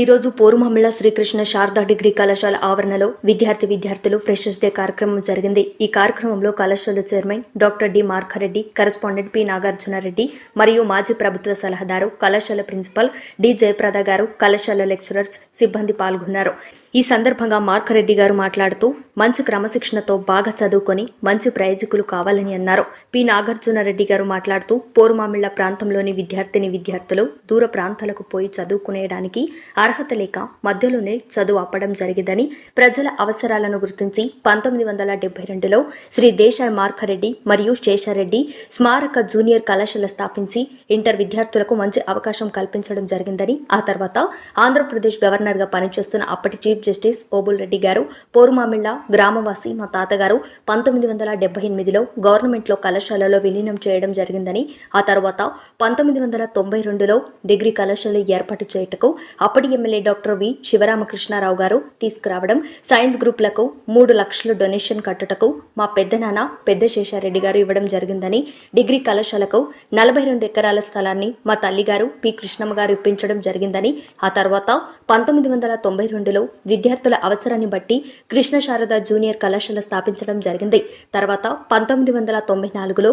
ఈరోజు రోజు శ్రీకృష్ణ శారదా డిగ్రీ కళాశాల ఆవరణలో విద్యార్థి విద్యార్థులు ఫ్రెషర్స్ డే కార్యక్రమం జరిగింది. ఈ కార్యక్రమంలో కళాశాల chairman doctor D Markareddy correspondent P Nagarjunareddy మరియు మాజీ ప్రభుత్వ సలహాదారు కళాశాల ప్రిన్సిపల్ డి జయప్రద గారు కళాశాల లెక్చరర్స్ సిబ్బంది పాల్గొన్నారు. ఈ సందర్భంగా మార్కరెడ్డి గారు మాట్లాడుతూ మంచి క్రమశిక్షణతో బాగా చదువుకొని మంచి ప్రయోజకులు కావాలని అన్నారు. పి. నాగార్జునరెడ్డి గారు మాట్లాడుతూ పోరుమామిళ్ళ ప్రాంతంలోని విద్యార్థిని విద్యార్థులు దూర ప్రాంతాలకు పోయి చదువుకునేయడానికి అర్హత లేక మధ్యలోనే చదువు అప్పడం జరిగిందని ప్రజల అవసరాలను గుర్తించి పంతొమ్మిది వందల డెబ్బై రెండులో శ్రీ దేశాయ్ మార్కరెడ్డి మరియు శేషారెడ్డి స్మారక జూనియర్ కళాశాల స్థాపించి ఇంటర్ విద్యార్థులకు మంచి అవకాశం కల్పించడం జరిగిందని ఆ తర్వాత ఆంధ్రప్రదేశ్ గవర్నర్గా పనిచేస్తున్న అప్పటి చీఫ్ జస్టిస్ ఓబుల్ రెడ్డి గారు పోరుమామిళ్ళ గ్రామవాసి మా తాతగారు పంతొమ్మిది వందల డెబ్బై ఎనిమిదిలో గవర్నమెంట్లో కళాశాలలో విలీనం చేయడం జరిగిందని ఆ తర్వాత పంతొమ్మిది వందల తొంభై రెండులో డిగ్రీ కళాశాల ఏర్పాటు చేయుటకు అప్పటి ఎమ్మెల్యే డాక్టర్ వి శివరామకృష్ణారావు గారు తీసుకురావడం సైన్స్ గ్రూప్లకు మూడు లక్షల డొనేషన్ కట్టుటకు మా పెద్దనాన్న పెద్ద శేషారెడ్డి గారు ఇవ్వడం జరిగిందని డిగ్రీ కళాశాలకు నలభై రెండు ఎకరాల స్థలాన్ని మా తల్లిగారు పి కృష్ణమ్మ గారు ఇప్పించడం జరిగిందని ఆ తర్వాత పంతొమ్మిది వందల తొంభై రెండులో విద్యార్థుల అవసరాన్ని బట్టి కృష్ణ శారద జూనియర్ కళాశాల స్థాపించడం జరిగింది. తర్వాత పంతొమ్మిది వందల తొంభై నాలుగులో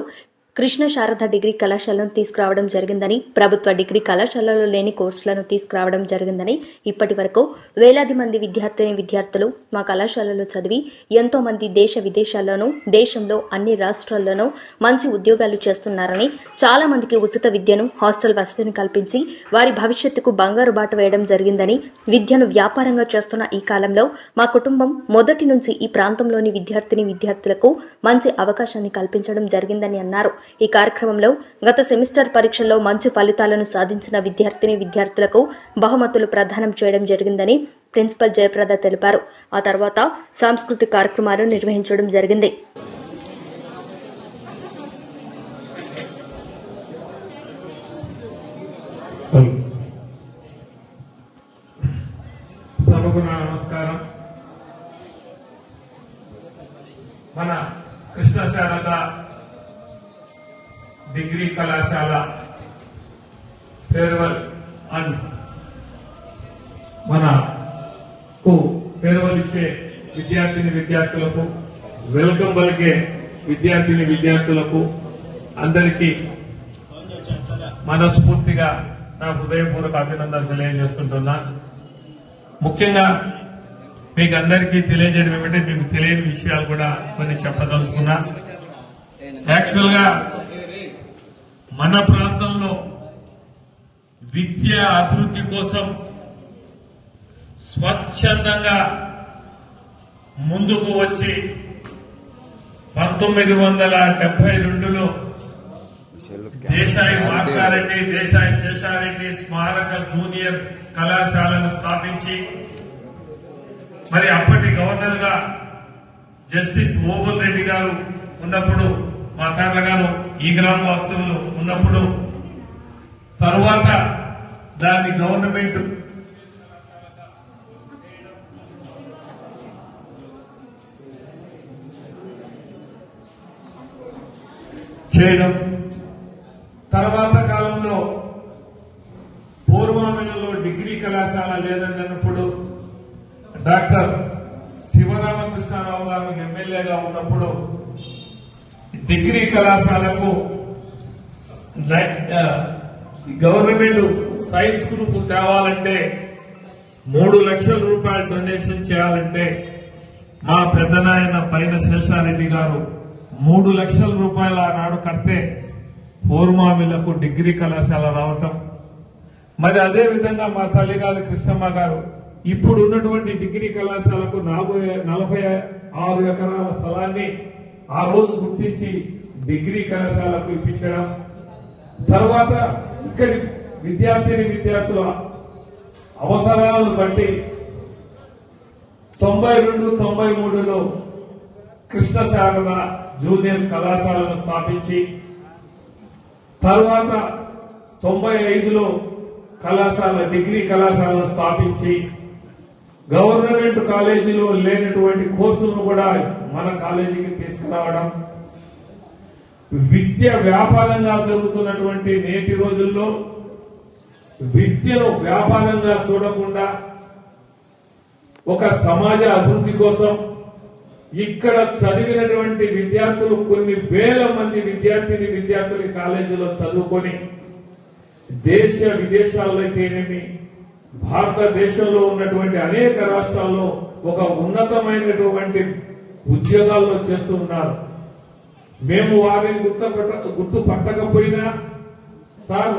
కృష్ణ శారద డిగ్రీ కళాశాలను తీసుకురావడం జరిగిందని ప్రభుత్వ డిగ్రీ కళాశాలలో లేని కోర్సులను తీసుకురావడం జరిగిందని ఇప్పటి వరకు వేలాది మంది విద్యార్థిని విద్యార్థులు మా కళాశాలలో చదివి ఎంతో మంది దేశ విదేశాల్లోనూ దేశంలో అన్ని రాష్ట్రాల్లోనూ మంచి ఉద్యోగాలు చేస్తున్నారని చాలా మందికి ఉచిత విద్యను హాస్టల్ వసతిని కల్పించి వారి భవిష్యత్తుకు బంగారు బాట వేయడం జరిగిందని విద్యను వ్యాపారంగా చేస్తున్న ఈ కాలంలో మా కుటుంబం మొదటి నుంచి ఈ ప్రాంతంలోని విద్యార్థిని విద్యార్థులకు మంచి అవకాశాన్ని కల్పించడం జరిగిందని అన్నారు. ఈ కార్యక్రమంలో గత సెమిస్టర్ పరీక్షల్లో మంచి ఫలితాలను సాధించిన విద్యార్థిని విద్యార్థులకు బహుమతులు ప్రదానం చేయడం జరిగిందని ప్రిన్సిపల్ జయప్రద తెలిపారు. ఆ తర్వాత సాంస్కృతిక కార్యక్రమాలు నిర్వహించడం జరిగింది. సభకు నా నమస్కారం. మన కృష్ణ శారద డిగ్రీ కళాశాల. ఫేర్వెల్ అండ్ మనకు ఫేర్వెల్ ఇచ్చే విద్యార్థిని విద్యార్థులకు వెల్కమ్ పలికే విద్యార్థిని విద్యార్థులకు అందరికీ మనస్ఫూర్తిగా నా హృదయపూర్వక అభినందనలు తెలియజేస్తుంటున్నా. ముఖ్యంగా మీకు అందరికీ తెలియజేయడం ఏమంటే మీకు తెలియని విషయాలు కూడా కొన్ని చెప్పదలుచుకున్నా. యాక్చువల్గా మన ప్రాంతంలో విద్య అభివృద్ధి కోసం స్వచ్ఛందంగా ముందుకు వచ్చి పంతొమ్మిది వందల డెబ్బై రెండులో దేశాయి మార్కారెడ్డి దేశాయి శేషారెడ్డి స్మారక జూనియర్ కళాశాలను స్థాపించి మరి అప్పటి గవర్నర్గా జస్టిస్ ఓబుల్ రెడ్డి గారు ఉన్నప్పుడు మా తాతగారు ఈ గ్రామ వాస్తవులు ఉన్నప్పుడు తరువాత దాన్ని గవర్నమెంట్ చేయడం. తర్వాత కాలంలో పూర్వామిలలో డిగ్రీ కళాశాల లేదన్నప్పుడు డాక్టర్ శివరామకృష్ణారావు గారు ఎమ్మెల్యేగా ఉన్నప్పుడు డిగ్రీ కళాశాలకు గవర్నమెంట్ సైన్స్ గ్రూప్ తేవాలంటే మూడు లక్షల రూపాయలు డొనేషన్ చేయాలంటే మా పెద్దనాయన పైన శేషారెడ్డి గారు మూడు లక్షల రూపాయలు ఆనాడు కడితే పూర్మామిలకు డిగ్రీ కళాశాల రావటం. మరి అదే విధంగా మా తల్లిగారు కృష్ణమ్మ గారు ఇప్పుడు ఉన్నటువంటి డిగ్రీ కళాశాలకు నలభై నలభై ఆరు ఎకరాల స్థలాన్ని ఆ రోజు గుర్తించి డిగ్రీ కళాశాలకు ఇప్పించడం. తర్వాత ఇక్కడి విద్యార్థిని విద్యార్థుల అవసరాలను బట్టి తొంభై రెండు తొంభై మూడులో కృష్ణ శారద జూనియర్ కళాశాలను స్థాపించి తర్వాత తొంభై ఐదులో కళాశాల డిగ్రీ కళాశాలను స్థాపించి గవర్నమెంట్ కాలేజీలో లేనటువంటి కోర్సులను కూడా మన కాలేజీకి తీసుకురావడం విద్య వ్యాపారంగా జరుగుతున్నటువంటి నేటి రోజుల్లో విద్యను వ్యాపారంగా చూడకుండా ఒక సమాజ అభివృద్ధి కోసం ఇక్కడ చదివినటువంటి విద్యార్థులు కొన్ని వేల మంది విద్యార్థిని విద్యార్థులు కాలేజీలో చదువుకొని దేశ విదేశాల్లో అయితేనేమి భారతదేశంలో ఉన్నటువంటి అనేక రాష్ట్రాల్లో ఒక ఉన్నతమైనటువంటి ఉద్యోగాల్లో చేస్తూ ఉన్నారు. మేము వారిని గుర్తుపట్ట పట్టకపోయినా సార్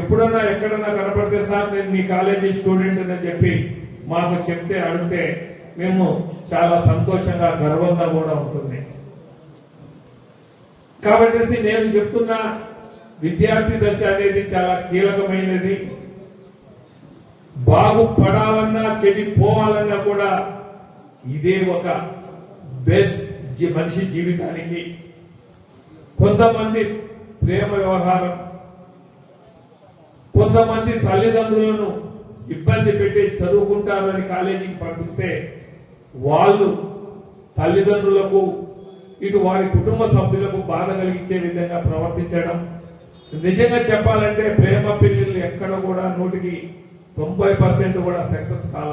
ఎప్పుడన్నా ఎక్కడన్నా కనపడితే సార్ నేను మీ కాలేజీ స్టూడెంట్ అని చెప్పి మాకు చెప్తే అడిగితే మేము చాలా సంతోషంగా గర్వంగా కూడా ఉంటుంది. కాబట్టి నేను చెప్తున్నా విద్యార్థి దశ అనేది చాలా కీలకమైనది. బాగుపడాలన్నా చెడిపోవాలన్నా కూడా ఇదే ఒక బెస్ట్ మనిషి జీవితానికి కొంతమంది ప్రేమ వ్యవహారం కొంతమంది తల్లిదండ్రులను ఇబ్బంది పెట్టి చదువుకుంటారని కాలేజీకి పంపిస్తే వాళ్ళు తల్లిదండ్రులకు ఇటు వారి కుటుంబ సభ్యులకు బాధ కలిగించే విధంగా ప్రవర్తించడం. నిజంగా చెప్పాలంటే ప్రేమ పెళ్ళిళ్ళు ఎక్కడ కూడా నోటికి తొంభై పర్సెంట్ కూడా సక్సెస్ కాల.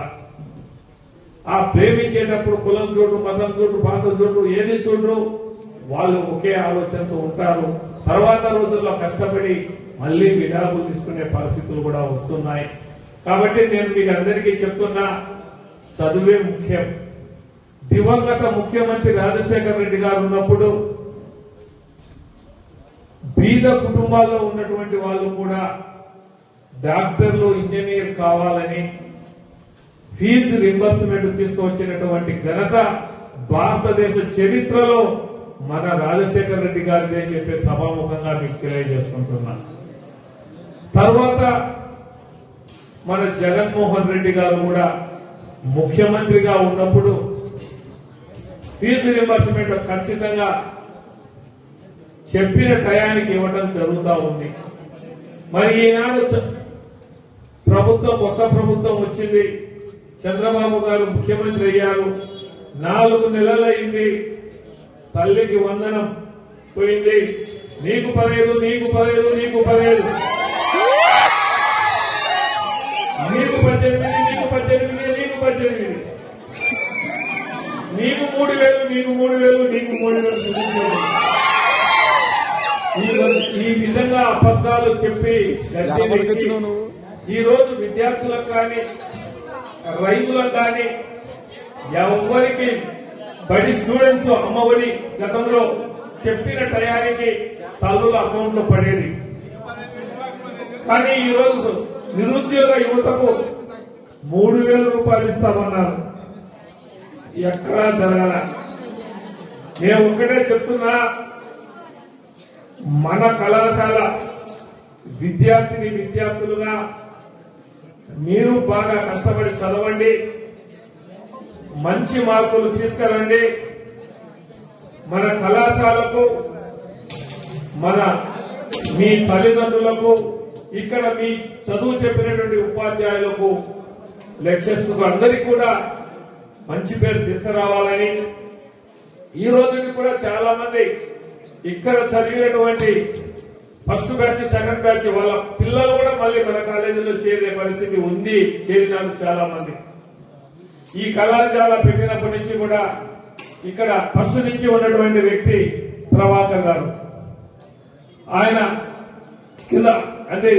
ఆ ప్రేమించేటప్పుడు కులం చూడు మతం చూడు ప్రాంతం చూడు ఏది చూడు వాళ్ళు ఒకే ఆలోచనతో ఉంటారు. తర్వాత రోజుల్లో కష్టపడి మళ్ళీ విడాకులు తీసుకునే పరిస్థితులు కూడా వస్తున్నాయి. కాబట్టి నేను మీకు అందరికీ చెప్తున్నా చదువే ముఖ్యం. దివంగత ముఖ్యమంత్రి రాజశేఖర రెడ్డి గారు ఉన్నప్పుడు బీద కుటుంబాల్లో ఉన్నటువంటి వాళ్ళు కూడా డాక్టర్లు ఇంజనీర్ కావాలని ఫీజు రింబర్స్మెంట్ తీసుకువచ్చినటువంటి ఘనత భారతదేశ చరిత్రలో మన రాజశేఖర రెడ్డి గారిది అని చెప్పి సభాముఖంగా మీకు తెలియజేసుకుంటున్నా. తర్వాత మన జగన్మోహన్ రెడ్డి గారు కూడా ముఖ్యమంత్రిగా ఉన్నప్పుడు ఫీజు రింబర్స్మెంట్ ఖచ్చితంగా చెప్పిన టయానికి ఇవ్వడం జరుగుతూ ఉంది. మరి ఈనాడు ప్రభుత్వం కొత్త ప్రభుత్వం వచ్చింది. చంద్రబాబు గారు ముఖ్యమంత్రి అయ్యారు. నాలుగు నెలలైంది తల్లికి వందనం పోయింది. నీకు పదేదు నీకు పదేదు నీకు పదేదు నీకు పద్దెనిమిది నీకు పద్దెనిమిది నీకు పద్దెనిమిది. నీకు మూడు వేలు నీకు మూడు వేలు నీకు మూడు వేలు ఈ విధంగా అబద్ధాలు చెప్పి ఈరోజు విద్యార్థులకు కానీ రైతులకు కానీ ఎవరికి బడి స్టూడెంట్స్ అమ్మఒడి గతంలో చెప్పిన టయానికి తల్లుల అకౌంట్లో పడేది. కానీ ఈ రోజు నిరుద్యోగ యువతకు మూడు వేల రూపాయలు ఇస్తామన్నారు. ఎక్కడా జరగల. నేను ఒక్కటే చెప్తున్నా మన కళాశాల విద్యార్థిని విద్యార్థులుగా మీరు బాగా కష్టపడి చదవండి. మంచి మార్కులు తీసుకురండి మన కళాశాలకు మన మీ తల్లిదండ్రులకు ఇక్కడ మీ చదువు చెప్పినటువంటి ఉపాధ్యాయులకు లెక్చర్స్ అందరికీ కూడా మంచి పేరు తీసుకురావాలని ఈ రోజుకి కూడా చాలా మంది ఇక్కడ చదివినటువంటి ఫస్ట్ బ్యాచ్ సెకండ్ బ్యాచ్ వాళ్ళ పిల్లలు కూడా మళ్ళీ మన కాలేజీలో చేరే పరిస్థితి ఉంది చేరినారు చాలా మంది. ఈ కళాశాల పెట్టినప్పటి నుంచి కూడా ఇక్కడ ఫస్ట్ నుంచి ఉన్నటువంటి వ్యక్తి ప్రభాకర్ గారు. ఆయన కింద అంటే